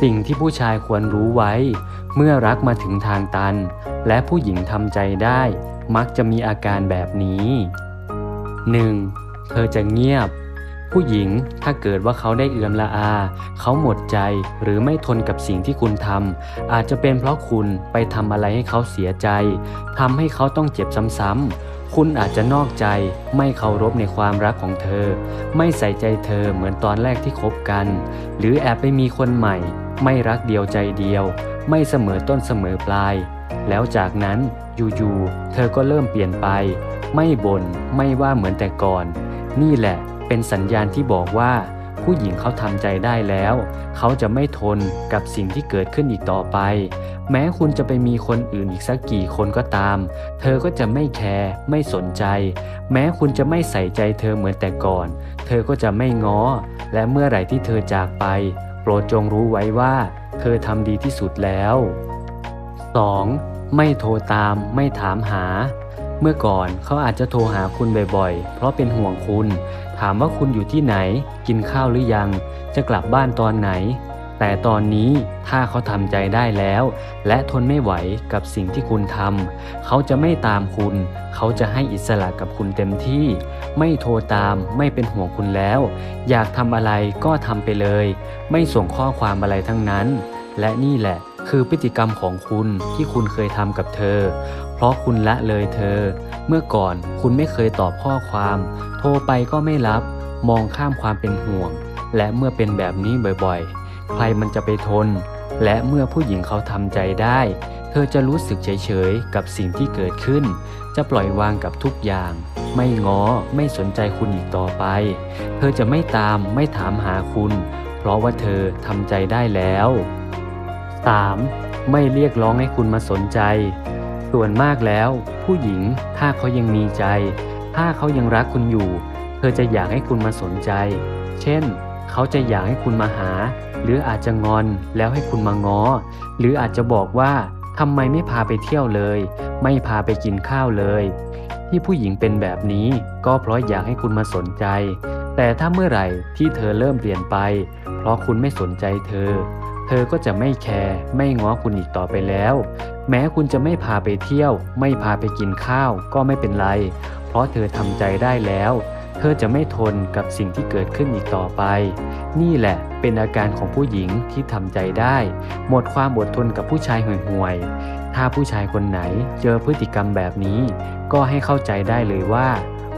สิ่งที่ผู้ชายควรรู้ไว้ เมื่อรักมาถึงทางตัน และผู้หญิงทำใจได้ มักจะมีอาการแบบนี้ 1. เธอจะเงียบ ผู้หญิงถ้าเกิดว่าเขาได้เอือมละอา เขาหมดใจหรือไม่ทนกับสิ่งที่คุณทำอาจจะเป็นเพราะคุณไปทำอะไรให้เขาเสียใจทำให้เขาต้องเจ็บซ้ำๆคุณอาจจะนอกใจไม่เคารพในความรักของเธอ ไม่ใส่ใจเธอเหมือนตอนแรกที่คบกัน หรือแอบไปมีคนใหม่ ไม่รักเดียวใจเดียว ไม่เสมอต้นเสมอปลาย แล้วจากนั้นอยู่ๆเธอก็เริ่มเปลี่ยนไป ไม่บน่นไม่ว่าเหมือนแต่ก่อน นี่แหละเป็นสัญญาณที่บอกว่า ผู้หญิงเขาทำใจได้แล้ว เขาจะไม่ทนกับสิ่งที่เกิดขึ้นอีกต่อไป แม้คุณจะไปมีคนอื่นอีกสักกี่คนก็ตาม เธอก็จะไม่แคร์ไม่สนใจ แม้คุณจะไม่ใส่ใจเธอเหมือนแต่ก่อน เธอก็จะไม่ง้อ และเมื่อไหร่ที่เธอจากไป โปรดจงรู้ไว้ว่า เธอทำดีที่สุดแล้ว 2. ไม่โทรตาม ไม่ถามหา เมื่อก่อนเขาอาจจะโทรหาคุณบ่อยๆ เพราะเป็นห่วงคุณ ถามว่าคุณอยู่ที่ไหน กินข้าวหรือยัง จะกลับบ้านตอนไหน แต่ตอนนี้ถ้าเขาทำใจได้แล้ว และทนไม่ไหวกับสิ่งที่คุณทำเขาจะไม่ตามคุณ เขาจะให้อิสระกับคุณเต็มที่ ไม่โทรตามไม่เป็นห่วงคุณแล้ว อยากทำอะไรก็ทำไปเลย ไม่ส่งข้อความอะไรทั้งนั้น และนี่แหละคือพฤติกรรมของคุณที่คุณเคยทำกับเธอ เพราะคุณละเลยเธอ เมื่อก่อนคุณไม่เคยตอบข้อความ โทรไปก็ไม่รับ มองข้ามความเป็นห่วง และเมื่อเป็นแบบนี้บ่อยๆ ใครมันจะไปทน และเมื่อผู้หญิงเขาทำใจได้ เธอจะรู้สึกเฉยๆ กับสิ่งที่เกิดขึ้น จะปล่อยวางกับทุกอย่าง ไม่ง้อไม่สนใจคุณอีกต่อไป เธอจะไม่ตามไม่ถามหาคุณ เพราะว่าเธอทำใจได้แล้ว 3. ไม่เรียกร้องให้คุณมาสนใจ ส่วนมากแล้ว ผู้หญิงถ้าเขายังมีใจ ถ้าเขายังรักคุณอยู่ เธอจะอยากให้คุณมาสนใจ เช่น เขาจะอยากให้คุณมาหา หรืออาจจะงอนแล้วให้คุณมาง้อ หรืออาจจะบอกว่าทำไมไม่พาไปเที่ยวเลย ไม่พาไปกินข้าวเลย ที่ผู้หญิงเป็นแบบนี้ก็เพราะอยากให้คุณมาสนใจ แต่ถ้าเมื่อไหร่ที่เธอเริ่มเปลี่ยนไป เพราะคุณไม่สนใจเธอ เธอก็จะไม่แคร์ไม่ง้อคุณอีกต่อไปแล้ว แม้คุณจะไม่พาไปเที่ยว ไม่พาไปกินข้าวก็ไม่เป็นไร เพราะเธอทำใจได้แล้ว เธอจะไม่ทนกับสิ่งที่เกิดขึ้นอีกต่อไป นี่แหละเป็นอาการของผู้หญิงที่ทำใจได้ หมดความอดทนกับผู้ชายห่วยๆ ถ้าผู้ชายคนไหนเจอพฤติกรรมแบบนี้ ก็ให้เข้าใจได้เลยว่า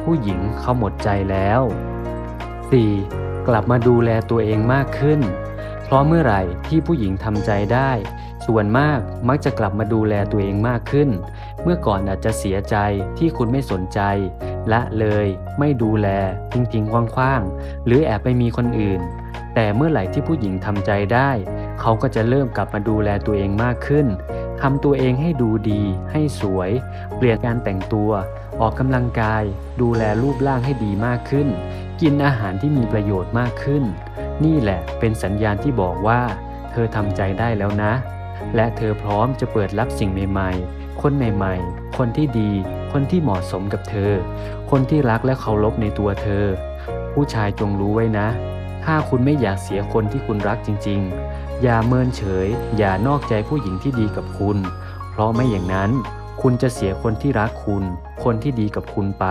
ผู้หญิงเขาหมดใจแล้ว 4. กลับมาดูแลตัวเองมากขึ้น เพราะเมื่อไหร่ที่ผู้หญิงทำใจได้ ส่วนมากมักจะกลับมาดูแลตัวเองมากขึ้น เมื่อก่อนอาจจะเสียใจที่คุณไม่สนใจ ละเลยไม่ดูแลทิ้งๆคว้างๆ หรือแอบไปมีคนอื่น แต่เมื่อไหร่ที่ผู้หญิงทำใจได้ เขาก็จะเริ่มกลับมาดูแลตัวเองมากขึ้นทำตัวเองให้ดูดี ให้สวย เปลี่ยนการแต่งตัว ออกกำลังกาย ดูแลรูปร่างให้ดีมากขึ้น กินอาหารที่มีประโยชน์มากขึ้น นี่แหละเป็นสัญญาณที่บอกว่า เธอทำใจได้แล้วนะ และเธอพร้อมจะเปิดรับสิ่งใหม่ๆ คนใหม่ๆ คนที่ดี คนที่เหมาะสมกับเธอ คนที่รักและเคารพในตัวเธอ ผู้ชายจงรู้ไว้นะ ถ้าคุณไม่อยากเสียคนที่คุณรักจริงๆ อย่าเมินเฉย อย่านอกใจผู้หญิงที่ดีกับคุณ เพราะไม่อย่างนั้น คุณจะเสียคนที่รักคุณ คนที่ดีกับคุณไป